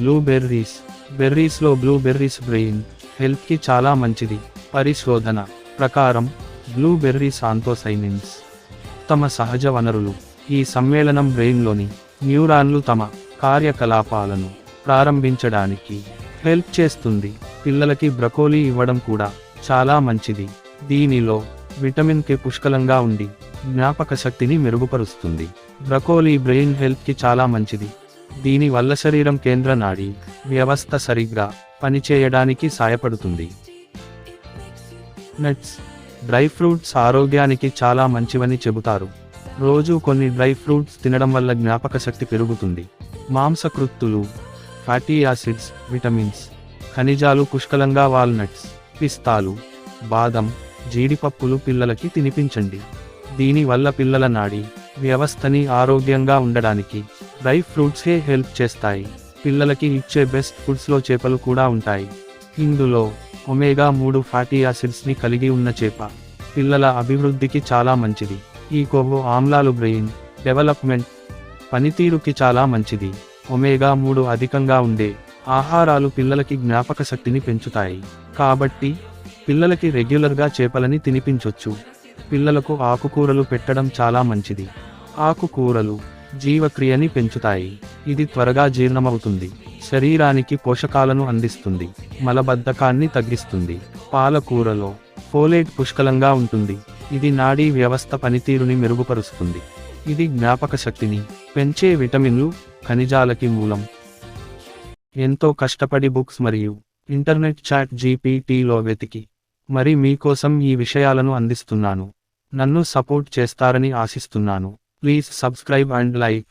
Blueberries. బెర్రీస్లో blueberries brain హెల్త్కి చాలా మంచిది. పరిశోధన ప్రకారం బ్లూబెర్రీస్ ఆంతోసైనిన్స్ తమ సహజ వనరులు. ఈ సమ్మేళనం బ్రెయిన్లోని న్యూరాన్లు తమ కార్యకలాపాలను ప్రారంభించడానికి హెల్ప్ చేస్తుంది. పిల్లలకి బ్రకోలీ ఇవ్వడం కూడా చాలా మంచిది. దీనిలో విటమిన్ కే పుష్కలంగా ఉండి జ్ఞాపక శక్తిని మెరుగుపరుస్తుంది. బ్రకోలీ బ్రెయిన్ హెల్త్కి చాలా మంచిది. దీని వల్ల శరీరం కేంద్ర నాడీ వ్యవస్థ సరిగ్గా పనిచేయడానికి సాయపడుతుంది. నట్స్ డ్రై ఫ్రూట్స్ ఆరోగ్యానికి చాలా మంచివని చెబుతారు. రోజు కొన్ని డ్రై ఫ్రూట్స్ తినడం వల్ల జ్ఞాపక శక్తి పెరుగుతుంది. మాంసకృత్తులు ఫ్యాటీ యాసిడ్స్ విటమిన్స్ ఖనిజాలు పుష్కలంగా వాల్నట్స్ పిస్తాలు బాదం జీడిపప్పులు పిల్లలకి తినిపించండి. దీనివల్ల పిల్లల నాడి వ్యవస్థని ఆరోగ్యంగా ఉండడానికి డ్రై ఫ్రూట్సే హెల్ప్ చేస్తాయి. పిల్లలకి ఇచ్చే బెస్ట్ ఫుడ్స్లో చేపలు కూడా ఉంటాయి. ఇందులో ఒమేగా మూడు ఫ్యాటీ యాసిడ్స్ని కలిగి ఉన్న చేప పిల్లల అభివృద్ధికి చాలా మంచిది. ఈ కొవ్వు ఆమ్లాలు బ్రెయిన్ డెవలప్మెంట్ పనితీరుకి చాలా మంచిది. ఒమేగా మూడు అధికంగా ఉండే ఆహారాలు పిల్లలకి జ్ఞాపక శక్తిని పెంచుతాయి. కాబట్టి పిల్లలకి రెగ్యులర్గా చేపలని తినిపించొచ్చు. పిల్లలకు ఆకుకూరలు పెట్టడం చాలా మంచిది. ఆకుకూరలు జీవక్రియని పెంచుతాయి. ఇది త్వరగా జీర్ణమవుతుంది. శరీరానికి పోషకాలను అందిస్తుంది. మలబద్ధకాన్ని తగ్గిస్తుంది. పాలకూరలో ఫోలేట్ పుష్కలంగా ఉంటుంది. ఇది నాడీ వ్యవస్థ పనితీరుని మెరుగుపరుస్తుంది. ఇది జ్ఞాపక శక్తిని పెంచే విటమిన్లు ఖనిజాలకి మూలం. ఎంతో కష్టపడి బుక్స్ మరియు ఇంటర్నెట్ చాట్ జీపీటీలో వెతికి మరి మీకోసం ఈ విషయాలను అందిస్తున్నాను. నన్ను సపోర్ట్ చేస్తారని ఆశిస్తున్నాను. Please subscribe and like.